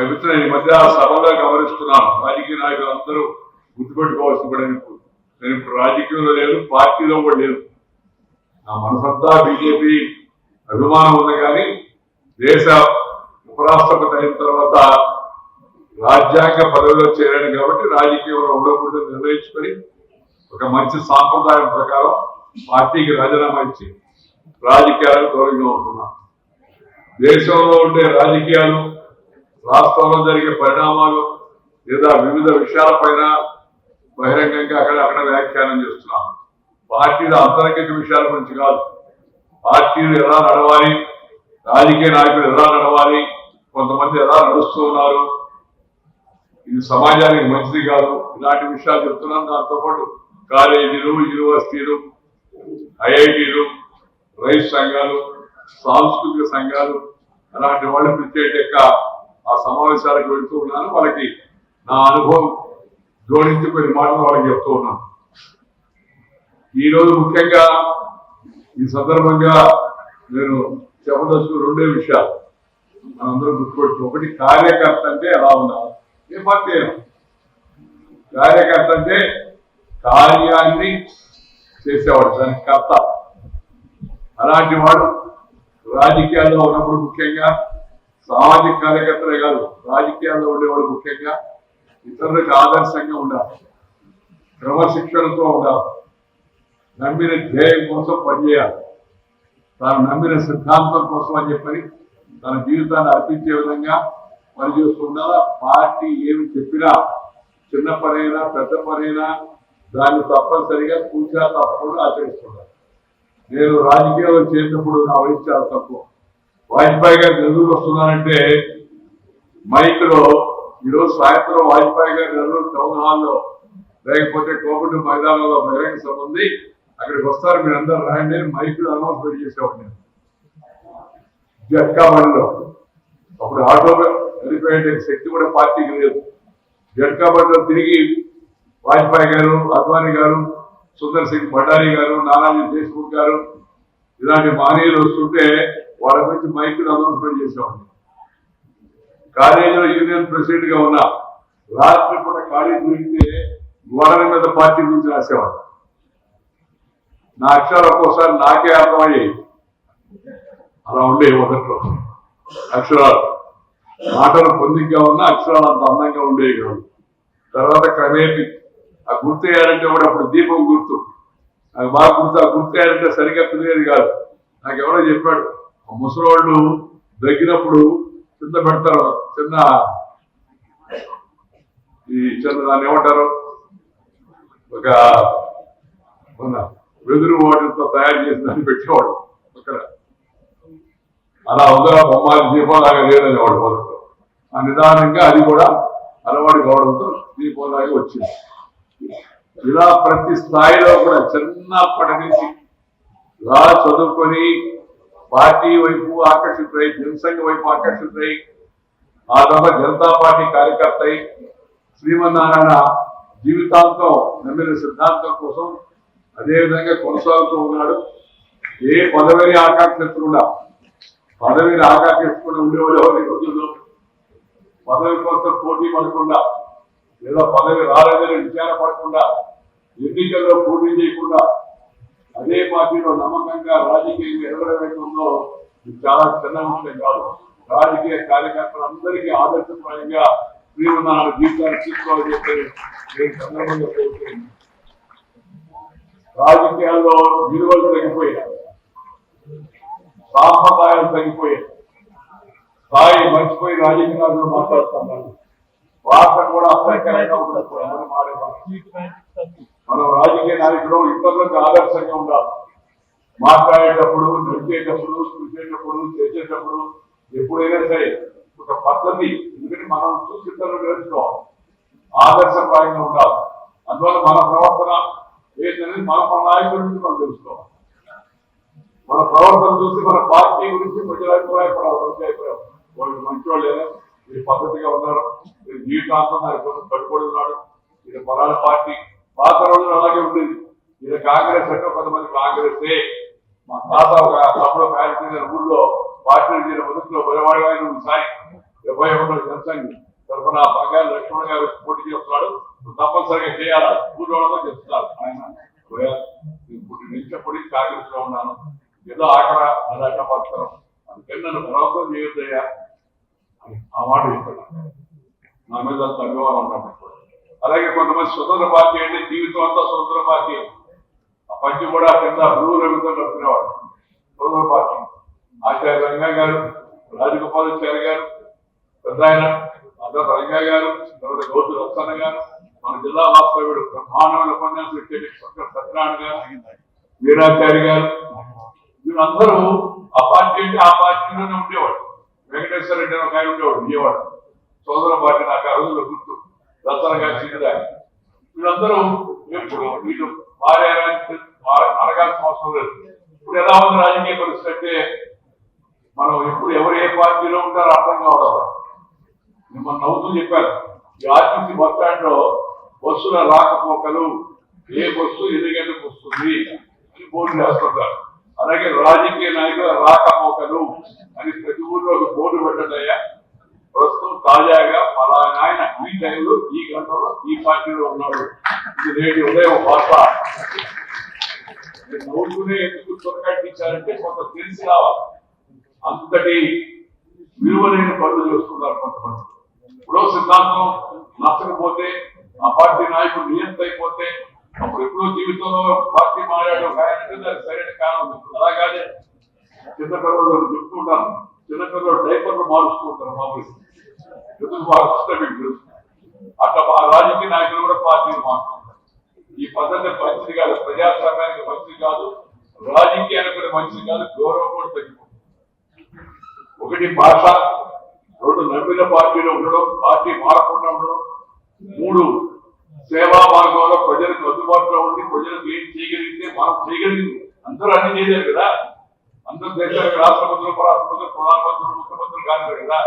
ప్రభుత్వం ఈ మధ్య సభలో గమనిస్తున్నాను రాజకీయ నాయకులు అందరూ గుర్తుపెట్టుకోవాల్సి కూడా నేను ఇప్పుడు నేను ఇప్పుడు రాజకీయంలో లేదు పార్టీలో కూడా లేదు నా మనసంతా బీజేపీ అభిమానం ఉంది కానీ దేశ ఉపరాష్ట్రపతి అయిన తర్వాత రాజ్యాంగ పదవిలో చేరాను కాబట్టి రాజకీయంలో ఉండకూడదని నిర్ణయించుకొని ఒక మంచి సాంప్రదాయం ప్రకారం పార్టీకి రాజీనామా ఇచ్చి రాజకీయాలకు దూరంగా ఉంటున్నాను. దేశంలో ఉండే రాజకీయాలు రాష్ట్రంలో జరిగే పరిణామాలు లేదా వివిధ విషయాలపైన బహిరంగంగా అక్కడ అక్కడ వ్యాఖ్యానం చేస్తున్నాం. పార్టీల అంతర్గత విషయాల గురించి కాదు. పార్టీలు ఎలా నడవాలి రాజకీయ నాయకులు ఎలా నడవాలి కొంతమంది ఎలా నడుస్తూ ఉన్నారు ఇది సమాజానికి మంచిది కాదు ఇలాంటి విషయాలు చెప్తున్నాను దాంతో పాటు కాలేజీలు యూనివర్సిటీలు ఐఐటీలు రైతు సంఘాలు సాంస్కృతిక సంఘాలు అలాంటి వాళ్ళు ప్రత్యేక ఆ సమావేశాలకు వెళ్తూ ఉన్నాను. వాళ్ళకి నా అనుభవం జోడించి కొన్ని మాటలు వాళ్ళకి చెప్తూ ఉన్నాను. ఈ రోజు ముఖ్యంగా ఈ సందర్భంగా నేను చెప్పదలుచుకున్న రెండే విషయాలు. మనందరం గుర్తుపెట్టు ఒకటి కార్యకర్త అంటే ఎలా ఉండాలి? ఏ పార్టీ కార్యకర్త అంటే కార్యాన్ని చేసేవాడు దానికి కర్త. అలాంటి వాడు రాజకీయాల్లో ఉన్నప్పుడు ముఖ్యంగా సామాజిక కార్యకర్తలే కాదు రాజకీయాల్లో ఉండేవాడు ముఖ్యంగా ఇతరులకు ఆదర్శంగా ఉండాలి. క్రమశిక్షణతో ఉండాలి. నమ్మిన ధ్యేయం కోసం పనిచేయాలి. తాను నమ్మిన సిద్ధాంతం కోసం అని చెప్పని తన జీవితాన్ని అర్పించే విధంగా పనిచేస్తూ పార్టీ ఏమి చెప్పినా చిన్న పనైనా పెద్ద పనైనా దాన్ని తప్పనిసరిగా కూర్చా తప్పకుండా ఆచరిస్తున్నారు నేను రాజకీయాల్లో చేసినప్పుడు నా వయసు చాలా తక్కువ. వాజ్పేయి గారు నెల్లూరు వస్తున్నారంటే మైక్లో ఈరోజు సాయంత్రం వాజ్పేయి గారు నెల్లూరు టౌన్ హాల్లో లేకపోతే కోపటి మైదానంలో బహిరంగ సభ ఉంది. అక్కడికి వస్తారు మీరు అందరు రాయండి మైక్ మైక్లో అనౌన్స్మెంట్ చేసేవాడు నేను. జట్కా బండిలో అప్పుడు ఆటో వెళ్ళిపోయే శక్తి కూడా పార్టీకి లేదు. జట్కా బండిలో తిరిగి వాజ్పేయి గారు అద్వానీ గారు సుందర్ సింగ్ భండారీ గారు నానాజీ దేశ్ముఖ్ గారు ఇలాంటి మానీయులు వస్తుంటే వాళ్ళ గురించి మైక్ అనౌన్స్మెంట్ చేసేవాడిని కాలేజీలో యూనియన్ ప్రెసిడెంట్గా ఉన్నా రాత్రి పూట కాలేజీ గురించి గోడల మీద పార్టీ గురించి రాసేవాడు నా అక్షరాలు ఒక్కోసారి నాకే అర్థమయ్యాయి. అలా ఉండే మొదట్లో. అక్షరాలు. మాటలు పొందిగ్గా ఉన్న అక్షరాలు అంత అందంగా ఉండేవి కాదు తర్వాత క్రమేపీ. ఆ గుర్తు వేయాలంటే కూడా అప్పుడు దీపం గుర్తు. నాకు బాగా గుర్తు. ఆ గుర్తు వేయాలంటే సరిగ్గా కుదిరేది కాదు. నాకు ఎవరో చెప్పాడు. ముసలోళ్ళు దగ్గినప్పుడు కింద పెడతారు చిన్న ఈ చిన్న దాన్ని ఏమంటారు? ఒక మన వెదురు వాటితో తయారు చేసిన దాన్ని పెట్టేవాడు అక్కడ అలా ఉందా? బొమ్మాలి దీపంలాగా లేదని వాడు మొదట్లో. ఆ నిదానంగా అది కూడా అలవాటు కావడంతో దీపంలాగా వచ్చింది. ఇలా ప్రతి స్థాయిలో కూడా చిన్నప్పటి నుంచి ఇలా చదువుకొని పార్టీ వైపు ఆకర్షితులై జనసంఘ వైపు ఆకర్షితులై ఆ తర్వాత జనతా పార్టీ కార్యకర్త శ్రీమన్నారాయణ జీవితాంతం నమ్మిన సిద్ధాంతం కోసం అదేవిధంగా కొనసాగుతూ ఉన్నాడు. ఏ పదవిని ఆకాంక్షించకుండా పదవిని ఆకాంక్షించకుండా ఉండేవాళ్ళు ఎవరి రోజుల్లో? పదవి కోసం పోటీ పడకుండా లేదా పదవి రాలేదని విచార పడకుండా ఎన్నికల్లో పోటీ చేయకుండా అదే పార్టీలో నమ్మకంగా రాజకీయంగా ఎదగడం చాలా చిన్న విషయం కాదు. రాజకీయ కార్యకర్తలందరికీ ఆదర్శప్రాయంగా శ్రీమన్నారాయణ జీవితాన్ని తీసుకోవాలని చెప్పి నేను సందర్భంగా కోరుతున్నాను. రాజకీయాల్లో విలువలు తగ్గిపోయాయి. సాంప్రదాయాలు తగ్గిపోయాయి. స్థాయి మర్చిపోయి రాజకీయాల్లో మాట్లాడుతున్నాను. భాష కూడా అసహ్యకరంగా ఉంటుంది మన రాజకీయ నాయకులు ఇతరులకు ఆదర్శంగా ఉండాలి మాట్లాడేటప్పుడు నడిచేటప్పుడు చూసేటప్పుడు చేసేటప్పుడు ఎప్పుడైనా సరే ఒక పద్ధతి ఎందుకంటే మనం చూసి ఇతరులు నేర్చుకోవాలి ఆదర్శప్రాయంగా ఉండాలి. అందువల్ల మన ప్రవర్తన ఏంటనేది మన మన నాయకుల నుంచి మనం తెలుసుకోవాలి. మన ప్రవర్తన చూసి మన పార్టీ గురించి ప్రజల అభిప్రాయపడాలి ప్రజల అభిప్రాయం. వాళ్ళు మంచివాళ్ళేనా? మీరు పద్ధతిగా ఉన్నారు. మీరు జీవితాంతం కోసం కట్టుబడి ఉన్నాడు. ఇది పలానా పార్టీ పాత రోజులు అలాగే ఉండేది. ఇది కాంగ్రెస్ అంటే కొంతమంది కాంగ్రెస్. మా తాత ఒక తమ్ముడు కార్యక్రమం ఊళ్ళో పార్టీలు చేసిన మొదట్లో బలవాడిగా నువ్వు సాయి డెబ్బై ఒకటి జనసంఘ్ తరఫున బంగారు లక్ష్మణ్ గారు పోటీ చేస్తున్నాడు. తప్పనిసరిగా చేయాలా? ఊళ్ళో చెప్తున్నారు ఆయన ఇప్పుడు నిలిచినప్పుడు కాంగ్రెస్లో ఉన్నాను. ఏదో ఆకడ అది పడతాను అందుకని నన్ను బలవంతం చేయొద్దయ్యా. ఆ మాట ఇస్తున్నాను నా మీద అంత అభిమానం ఉన్నప్పుడు. అలాగే కొంతమంది స్వతంత్ర పార్టీ అంటే జీవితం అంతా స్వతంత్ర పార్టీ. ఆ పంచి కూడా కింద బ్లూ రంగుతో కడుతున్నవాడు స్వతంత్ర పార్టీ. ఆచార్య రంగా గారు రాజగోపాలాచారి గారు పెద్ద ఆయన అందరూ రంగా గారు తర్వాత గౌతు రత్న గారు మన జిల్లా వాస్తవ్యుడు బ్రహ్మాండమైన ఉపన్యాసం ఇచ్చేటి డాక్టర్ సత్యనారాయణ గారు వీరాచారి గారు. వీళ్ళందరూ ఆ పార్టీ అంటే ఆ పార్టీలోనే ఉండేవాడు వెంకటేశ్వర రెడ్డి ఒక ఆయన ఉండేవాడు విజయవాడ. సోదర పార్టీ నాకు ఆ రోజుల్లో గుర్తు. దసరా గారి వీళ్ళందరూ ఎప్పుడు వీళ్ళు మారారని అడగాల్సిన అవసరం లేదు. ఇప్పుడు ఎలా ఉంది రాజకీయ పరిస్థితి అంటే మనం ఎప్పుడు ఎవరు ఏ పార్టీలో ఉంటారో అర్థం కావడం మిమ్మల్ని నవ్వుతూ చెప్పారు. ఈ ఆర్టీసీ బస్ స్టాండ్లో బస్సుల రాకపోకలు ఏ బస్సు ఎన్ని గంటలకు వస్తుంది అని బోర్డు వేస్తున్నారు అలాగే రాజకీయ నాయకుల రాకపోకలు అని ప్రతి ఊర్లో ఒక బోర్డు పెట్టదయ్యా ప్రస్తుతం తాజాగా పలానా ఆయన ఈ టైంలో ఈ గంటలో ఈ పార్టీలో ఉన్నాడు. ఇది నేటి ఉదయం వార్త. నవ్వుతూనే ఎందుకు చురకట్టించారంటే కొంత తెలిసి రావాలి. అంతటి విలువలేని పనులు చేస్తున్నారు కొంతమంది. ఇప్పుడు సిద్ధాంతం నచ్చకపోతే ఆ పార్టీ నాయకుడు నియంత్ర అయిపోతే అప్పుడు ఎప్పుడో జీవితంలో పార్టీ మారాడు కాయనంటే దానికి సరైన కారణం ఉంది. అలా కాదే. చిన్న పిల్లలు చెప్తుంటాను చిన్న పిల్లలు డైపర్లు మారుస్తుంటారు మామూలు ఎందుకు మారుస్తుంటే మీకు తెలుసు. అట్లా మా రాజకీయ నాయకులు కూడా పార్టీని మారుతుంటారు. ఈ పద్ధతి మంచిది కాదు ప్రజాస్వామ్యానికి మంచిది కాదు రాజకీయానికి కూడా మంచిది కాదు గౌరవం కూడా తగ్గిపోతుంది. ఒకటి భాష రెండు నమ్మిన పార్టీలో ఉండడం పార్టీ మారకుండా ఉండడం మూడు సేవా మార్గంలో ప్రజలకు అందుబాటులో ఉండి ప్రజలకు ఏం చేయగలిగితే మనం చేయగలిగింది అందరూ అన్ని చేయలేరు కదా. అందరూ దేశాలకు రాష్ట్రపతులు ఉపరాష్ట్రపతులు ప్రధానమంత్రులు ముఖ్యమంత్రులు కాదు కదా.